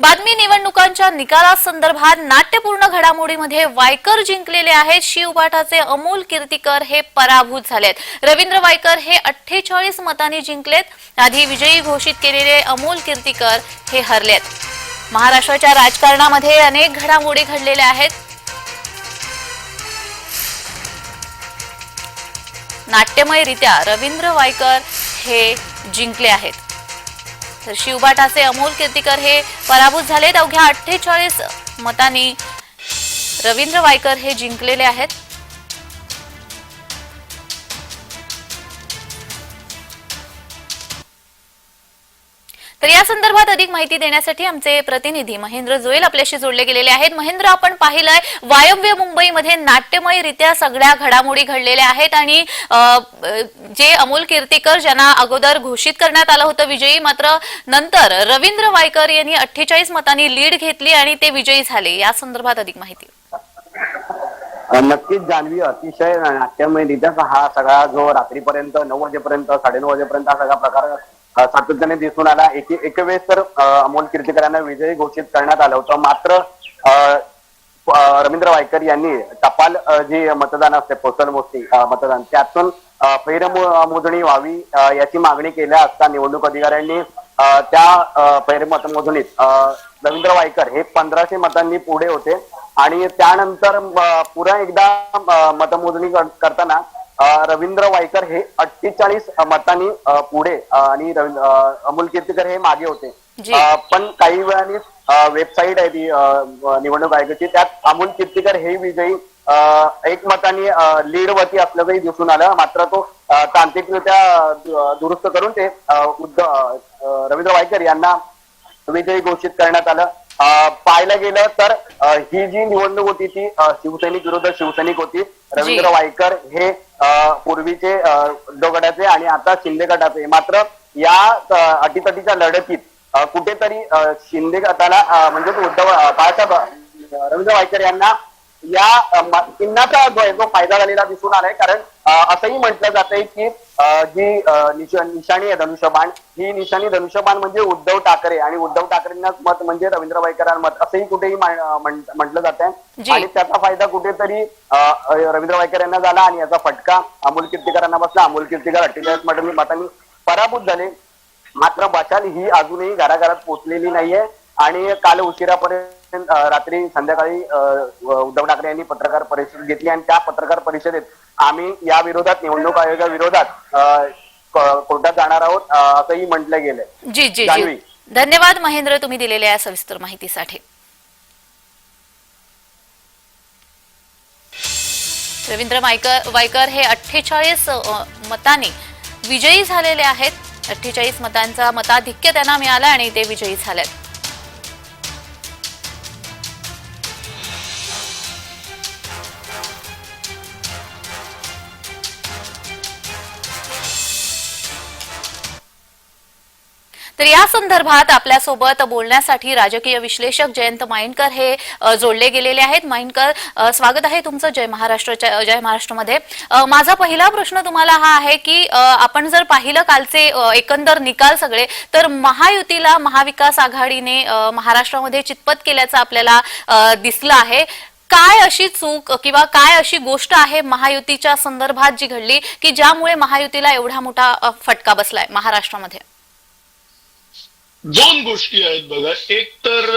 बातमी निवडणुकांच्या निकालासंदर्भात नाट्यपूर्ण घडामोडीमध्ये वायकर जिंकलेले आहेत. शिवपाठाचे अमोल कीर्तीकर हे पराभूत झालेत. रवींद्र वायकर हे अठ्ठेचाळीस मतांनी जिंकलेत. आधी विजयी घोषित केलेले अमोल कीर्तीकर हे हरलेत. महाराष्ट्राच्या राजकारणामध्ये अनेक घडामोडी घडलेल्या आहेत. नाट्यमयरित्या रवींद्र वायकर हे जिंकले आहेत. तर शिवबाटाचे अमोल कीर्तीकर हे पराभूत झालेत. अवघ्या अठ्ठेचाळीस मतांनी रवींद्र वायकर हे जिंकलेले आहेत. तर या संदर्भात अधिक माहिती देण्यासाठी आमचे प्रतिनिधी महेंद्र जोईल आपल्याशी जोडले गेलेले आहेत. महेंद्र आपण पाहिलंय वायव्य मुंबईमध्ये नाट्यमयरित्या सगळ्या घडामोडी घडलेल्या आहेत आणि जे अमोल कीर्तीकर ज्यांना अगोदर घोषित करण्यात आलं होतं विजयी मात्र नंतर रवींद्र वायकर यांनी अठ्ठेचाळीस मतांनी लीड घेतली आणि ते विजयी झाले. या संदर्भात अधिक माहिती. नक्कीच जान्हवी अतिशय नाट्यमयरित्याच हा सगळा जो रात्रीपर्यंत नऊ वाजेपर्यंत साडेनऊ वाजेपर्यंत हा सगळा प्रकार सातत्याने दिसून आला. एक एक वेळेस तर अमोल कीर्तीकर यांना विजयी घोषित करण्यात आलं होतं. मात्र रवींद्र वायकर यांनी टपाल जी मतदान असते पोस्टल मोजणी मतदान त्यातून फेरमोजणी व्हावी याची मागणी केल्या असता निवडणूक अधिकाऱ्यांनी त्या फेरमतमोजणीत रवींद्र वायकर हे पंधराशे मतांनी पुढे होते. आणि त्यानंतर पुन्हा एकदा मतमोजणी करताना रवींद्र वायकर हे अठ्ठेचाळीस मतांनी पुढे आणि अमोल कीर्तीकर हे मागे होते. पण काही वेळाने वेबसाईट आहे ती निवडणूक आयोगाची. त्यात अमोल कीर्तीकर हे विजयी एक मतांनी लीड वरती असल्याचंही दिसून आलं. मात्र तो तांत्रिकरित्या दुरुस्त करून ते रवींद्र वायकर यांना विजयी घोषित करण्यात आलं. पाहायला गेलं तर ही जी निवडणूक होती ती शिवसैनिक विरुद्ध शिवसैनिक होती. रवींद्र वायकर हे पूर्वीचे गटाचे आणि आता शिंदे गटाचे. मात्र या अटीतटीच्या लढतीत कुठेतरी शिंदे गटाला म्हणजेच उद्धव बाळासाहेब रवींद्र वायकर यांना या चिन्हाचा जो आहे तो फायदा झालेला दिसून आलाय. कारण असंही म्हटलं जातंय की अ, जी निशाणी आहे धनुष्यबाण ही निशाणी धनुष्यबाण म्हणजे उद्धव ठाकरे आणि उद्धव ठाकरेंनाच मत म्हणजे रवींद्र मत असंही कुठेही म्हटलं जात. आहे आणि त्याचा फायदा कुठेतरी रवींद्र वायकर यांना झाला आणि याचा फटका अमोल कीर्तीकरांना बसला. अमोल कीर्तीकर अठ्ठेचाळीस मतांनी मतांनी पराभूत झाले. मात्र बचाल ही अजूनही घराघरात पोहोचलेली नाहीये. आणि काल उशिरापर्यंत रात्री संध्याकाळी उद्धव ठाकरे यांनी पत्रकार परिषद घेतली आणि त्या पत्रकार परिषदेत आम्ही या विरोधात निवडणूक आयोगाविरोधात अ, क- कोर्टात जाणार आहोत असंही म्हटलं गेलंय. जी जी जी. धन्यवाद महेंद्र तुम्ही दिलेल्या या सविस्तर माहितीसाठी. रवींद्र वायकर वायकर हे अठ्ठेचाळीस मतांनी विजयी झालेले आहेत. अठ्ठेचाळीस मतांचा मताधिक्य त्यांना मिळाला आणि ते विजयी झालेत. तर या संदर्भात आपल्यासोबत बोलण्यासाठी राजकीय विश्लेषक जयंत माइंडकर हे जोडले गेलेले आहेत. माइंडकर स्वागत आहे तुमचं जय महाराष्ट्रच्या जय महाराष्ट्रमध्ये. माझा पहिला प्रश्न तुम्हाला हा आहे की आपण जर पाहिलं कालचे एकंदर निकाल सगळे तर महायुतीला महाविकास आघाडीने महाराष्ट्रामध्ये चितपत केल्याचं आपल्याला दिसलं आहे. काय अशी चूक किंवा काय अशी गोष्ट आहे महायुतीच्या संदर्भात जी घडली की ज्यामुळे महायुतीला एवढा मोठा फटका बसलाय महाराष्ट्रामध्ये? दोन गोष्टी आहेत बघा. एक तर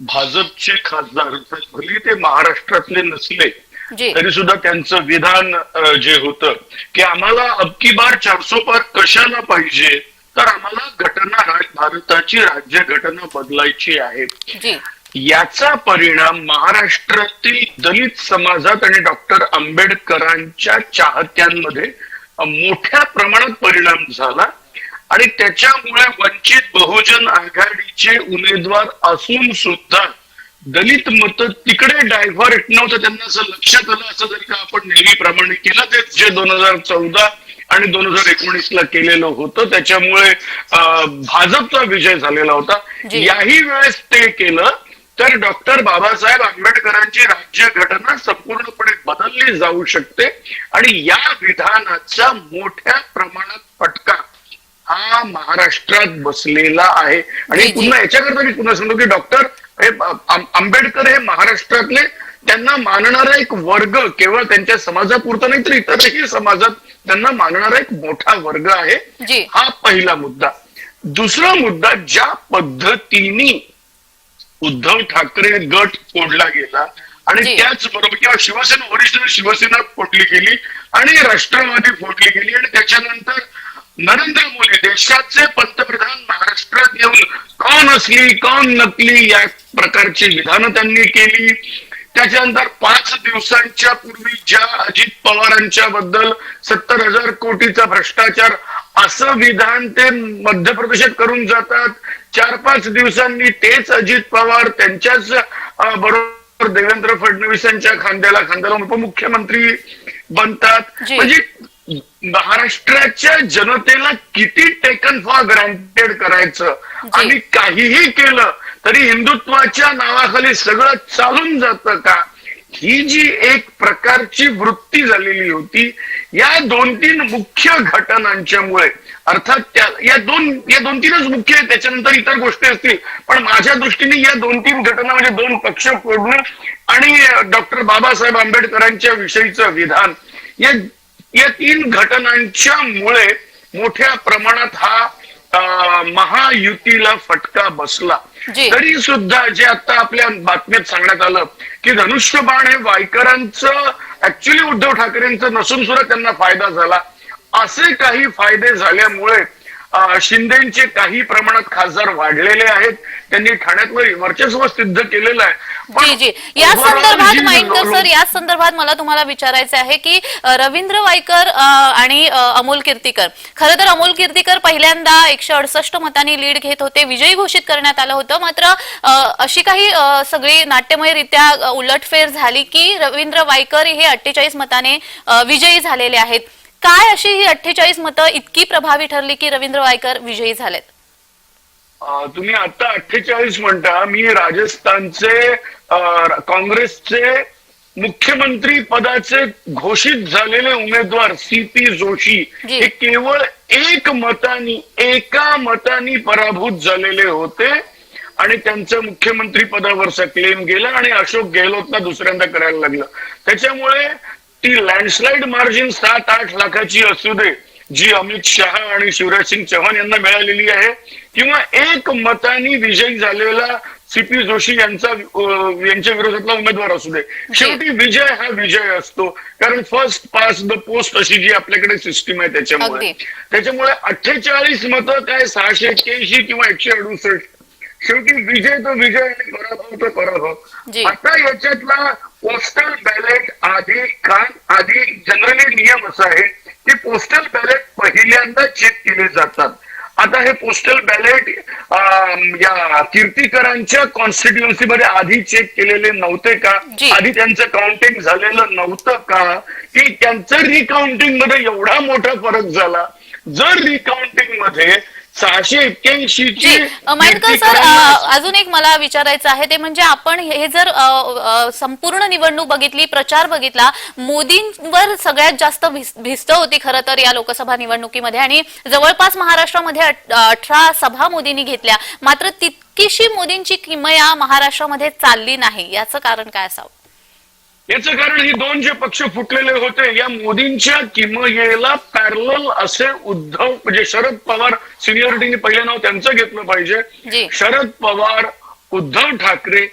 भाजपचे खासदार भले ते महाराष्ट्रातले नसले तरी सुद्धा त्यांचं विधान जे होतं की आम्हाला अबकी बार चारसो पार कशाला पाहिजे तर आम्हाला घटना राज- भारताची राज्य घटना बदलायची आहे. याचा परिणाम महाराष्ट्रातील दलित समाजात आणि डॉक्टर आंबेडकरांच्या चाहत्यांमध्ये मोठ्या प्रमाणात परिणाम झाला. आणि त्याच्यामुळे वंचित बहुजन आघाडीचे उमेदवार असून सुद्धा दलित मत तिकडे डायव्हर्ट नव्हतं. त्यांना असं लक्षात आलं असं जर का आपण नेहमीप्रमाणे केलं ते जे दोन हजार चौदा आणि दोन हजार एकोणीस ला केलेलं होतं. त्याच्यामुळे भाजपचा विजय झालेला होता. याही वेळेस ते केलं. तर डॉक्टर बाबासाहेब आंबेडकरांची राज्यघटना संपूर्णपणे बदलली जाऊ शकते. आणि या विधानाचा मोठ्या प्रमाणात फटका हा महाराष्ट्रात बसलेला आहे आणि. पुन्हा याच्याकरता मी पुन्हा सांगतो की डॉक्टर हे आंबेडकर हे महाराष्ट्रातले त्यांना मानणारा एक वर्ग केवळ त्यांच्या समाजापुरता नाही तर इतरही समाजात त्यांना मानणारा एक मोठा वर्ग आहे. हा पहिला मुद्दा दुसरा मुद्दा ज्या पद्धतीने उद्धव ठाकरे गट फोडला गेला आणि. त्याचबरोबर किंवा शिवसेना ओरिजिनल शिवसेना फोडली गेली आणि राष्ट्रवादी फोडली गेली आणि त्याच्यानंतर नरेंद्र मोदी देशाचे पंतप्रधान महाराष्ट्रात येऊन कौन असली कौन नकली या प्रकारची विधानं त्यांनी केली. त्याच्यानंतर पाच दिवसांच्या पूर्वी ज्या अजित पवारांच्या बद्दल सत्तर हजार कोटीचा भ्रष्टाचार असं विधान ते मध्य प्रदेशात करून जातात. चार पाच दिवसांनी तेच अजित पवार त्यांच्याच बरोबर देवेंद्र फडणवीसांच्या खांद्याला खांद्याला उपमुख्यमंत्री बनतात. म्हणजे महाराष्ट्राच्या जनतेला किती टेकन फॉर ग्रँटेड करायचं? आणि काहीही केलं तरी हिंदुत्वाच्या नावाखाली सगळं चालून जातं का? ही जी एक प्रकारची वृत्ती झालेली होती या दोन तीन मुख्य घटनांच्यामुळे अर्थात त्या या दोन या दोन तीनच मुख्य आहेत त्याच्यानंतर इतर गोष्टी असतील पण माझ्या दृष्टीने या दोन तीन घटना म्हणजे दोन पक्ष फोडणं आणि डॉक्टर बाबासाहेब आंबेडकरांच्या विषयीचं विधान या या तीन घटनांच्या मुळे मोठ्या प्रमाणात हा महायुतीला फटका बसला. तरी सुद्धा जे आता आपल्या बातमीत सांगण्यात आलं की धनुष्यबाण हे वायकरांचं ऍक्च्युली उद्धव ठाकरेंचं नसून सुद्धा त्यांना फायदा झाला. असे काही फायदे झाल्यामुळे शिंदेचे काही प्रमाणात खासदार वाढलेले आहेत. त्यांनी ठाण्यातलं वर्चस्व सिद्ध केलेलं आहे. जी जी. या संदर्भात लो- सर या संदर्भात मला तुम्हाला विचारायचं आहे की रवींद्र वायकर आणि अमोल कीर्तीकर. खरं तर अमोल कीर्तीकर पहिल्यांदा एकशे अडसष्ट मतांनी लीड घेत होते विजयी घोषित करण्यात आलं होतं. मात्र अशी काही सगळी नाट्यमयरित्या उलटफेर झाली की रवींद्र वायकर हे अठ्ठेचाळीस मताने विजयी झालेले आहेत. काय अशी ही अठ्ठेचाळीस मतं इतकी प्रभावी ठरली की रवींद्र वायकर विजयी झालेत? तुम्ही आता अठ्ठेचाळीस म्हणता मी राजस्थानचे काँग्रेसचे मुख्यमंत्री पदाचे घोषित झालेले उमेदवार सी पी जोशी. हे केवळ एक मतानी एका मतानी पराभूत झालेले होते आणि त्यांचं मुख्यमंत्री पदावरचा क्लेम गेला आणि अशोक गेहलोतला दुसऱ्यांदा करायला लागलं त्याच्यामुळे ती लँडस्लाइड मार्जिन सात आठ लाखाची असू दे जी अमित शहा आणि शिवराज सिंग चौहान यांना मिळालेली आहे. किंवा एक मतानी विजयी झालेला सीपी जोशी यांचा यांच्या विरोधातला उमेदवार असू दे. शेवटी विजय हा विजय असतो. कारण फर्स्ट पास द पोस्ट अशी जी आपल्याकडे सिस्टीम आहे त्याच्यामुळे. त्याच्यामुळे अठ्ठेचाळीस मतं काय सहाशे एक्क्याऐंशी किंवा एकशे अडुसष्ट. शेवटी विजय तो विजय आणि पराभव तो पराभव. आता याच्यातला पोस्टल बॅलेट आधी काय आधी जनरली नियम असा आहे की पोस्टल बॅलेट पहिल्यांदा चेक केले जातात. आता हे पोस्टल बॅलेट या कीर्तीकरांच्या कॉन्स्टिट्युएन्सी मध्ये आधी चेक केलेले नव्हते का. आधी त्यांचं काउंटिंग झालेलं नव्हतं का? की त्यांचं रिकाउंटिंगमध्ये एवढा मोठा फरक झाला? जर रिकाउंटिंगमध्ये सहाशे एक्क्याऐंशी जी माइंडकर सर अजून एक मला विचारायचं आहे ते म्हणजे आपण हे जर अ, अ, संपूर्ण निवडणूक बघितली प्रचार बघितला मोदींवर सगळ्यात जास्त भिस- भिस्त होती खरं तर या लोकसभा निवडणुकीमध्ये आणि जवळपास महाराष्ट्रामध्ये अठ- अठरा सभा मोदींनी घेतल्या. मात्र तितकीशी मोदींची किमया महाराष्ट्रामध्ये चालली नाही. याचं कारण काय असावं? याचं कारण ही दोन जे पक्ष फुटलेले होते या मोदींच्या किमयेला पॅरल असे उद्धव म्हणजे शरद पवार सिनियरिटीने पहिलं नाव त्यांचं घेतलं. पाहिजे शरद पवार उद्धव ठाकरे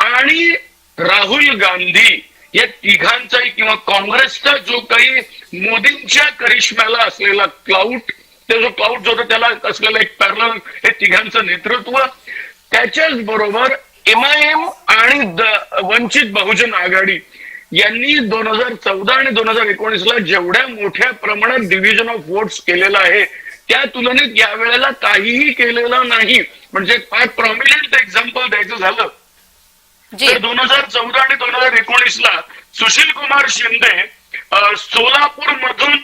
आणि राहुल गांधी या तिघांचाही किंवा काँग्रेसचा जो काही मोदींच्या करिश्म्याला असलेला क्लाउट ते जो क्लाउट जो होता त्याला असलेला एक पॅरल हे तिघांचं नेतृत्व त्याच्याच बरोबर एमआयएम आणि वंचित बहुजन आघाडी यांनी दोन हजार चौदा आणि दोन हजार एकोणीसला जेवढ्या मोठ्या प्रमाणात डिव्हिजन ऑफ वोट्स केलेला आहे त्या तुलनेत यावेळेला काहीही केलेलं नाही. म्हणजे फार प्रॉमिनंट एक्झाम्पल द्यायचं झालं. तर दोन हजार चौदा आणि दोन हजार एकोणीसला सुशील कुमार शिंदे सोलापूर मधून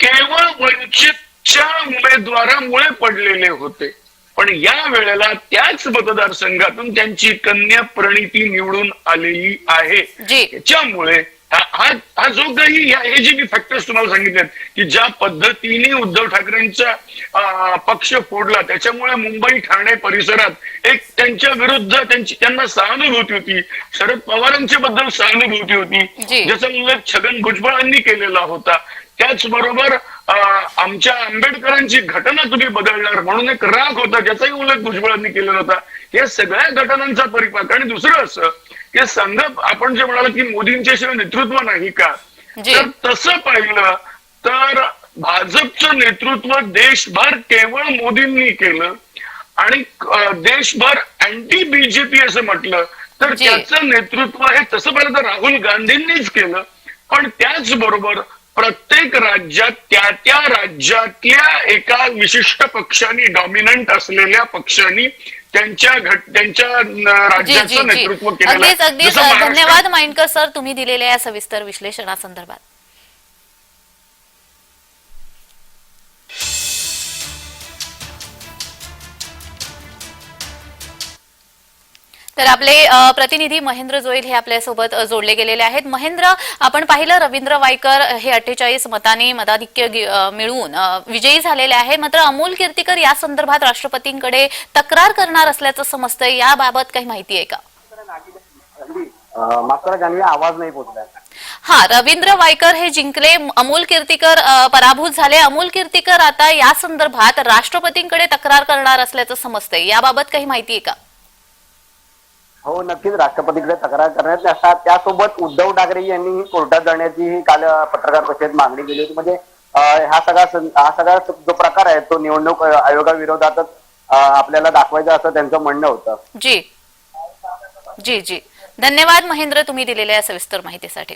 केवळ वंचितच्या उमेदवारामुळे पडलेले होते. पण या वेळेला त्याच मतदारसंघातून त्यांची कन्या प्रणिती निवडून आलेली आहे. जी. त्याच्यामुळे हा जो काही या- हे जे मी फॅक्टर्स तुम्हाला सांगितले की ज्या पद्धतीने उद्धव ठाकरेंचा पक्ष फोडला त्याच्यामुळे मुंबई ठाणे परिसरात एक त्यांच्या विरुद्ध त्यांची त्यांना सहानुभूती होती. शरद पवारांच्या बद्दल सहानुभूती होती. ज्याचा उल्लेख छगन भुजबळांनी केलेला होता. त्याचबरोबर आमच्या आंबेडकरांची घटना तुम्ही बदलणार म्हणून एक राग होता ज्याचाही उल्लेख भुजबळांनी केलेला होता या सगळ्या घटनांचा परिपाक आणि दुसरं असं की संघ आपण जे म्हणाल की मोदींच्या शिवाय नेतृत्व नाही का. तर तसं पाहिलं तर भाजपचं नेतृत्व देशभर केवळ मोदींनी केलं आणि देशभर अँटी बीजेपी असं म्हटलं तर. त्याचं नेतृत्व हे तसं पाहिलं तर राहुल गांधींनीच केलं पण त्याचबरोबर प्रत्येक राज्यात त्या त्या राज्यातल्या एका विशिष्ट पक्षाने डॉमिनंट असलेल्या पक्षांनी त्यांच्या घट त्यांच्या राज्याचं नेतृत्व केलेलं आहे. अगदीच. अगदीच जसं अ, महाराष्ट्रात- धन्यवाद माइंडकर सर तुम्ही दिलेल्या या सविस्तर विश्लेषणासंदर्भात. तर आपले प्रतिनिधी महेंद्र जोईल हे आपल्यासोबत जोडले गेलेले आहेत. महेंद्र आपण पाहिलं रवींद्र वायकर हे अठ्ठेचाळीस मतांनी मताधिक्य मिळवून विजयी झालेले आहे मात्र अमोल कीर्तीकर या संदर्भात राष्ट्रपतींकडे तक्रार करणार असल्याचं समजतंय. याबाबत काही माहिती आहे का? आवाज नाही हा रवींद्र वायकर हे जिंकले. अमोल कीर्तीकर पराभूत झाले. अमोल कीर्तीकर आता या संदर्भात राष्ट्रपतींकडे तक्रार करणार असल्याचं समजतंय. याबाबत काही माहिती आहे का? हो नक्कीच. राष्ट्रपतीकडे तक्रार करण्यात असतात त्यासोबत उद्धव ठाकरे यांनी कोर्टात जाण्याची ही काल पत्रकार परिषदेत मागणी केली होती. म्हणजे हा सगळा हा सगळा जो प्रकार आहे तो निवडणूक आयोगाविरोधातच आपल्याला दाखवायचा असं त्यांचं म्हणणं होतं. जी. जी जी. धन्यवाद महेंद्र तुम्ही दिलेल्या सविस्तर माहितीसाठी.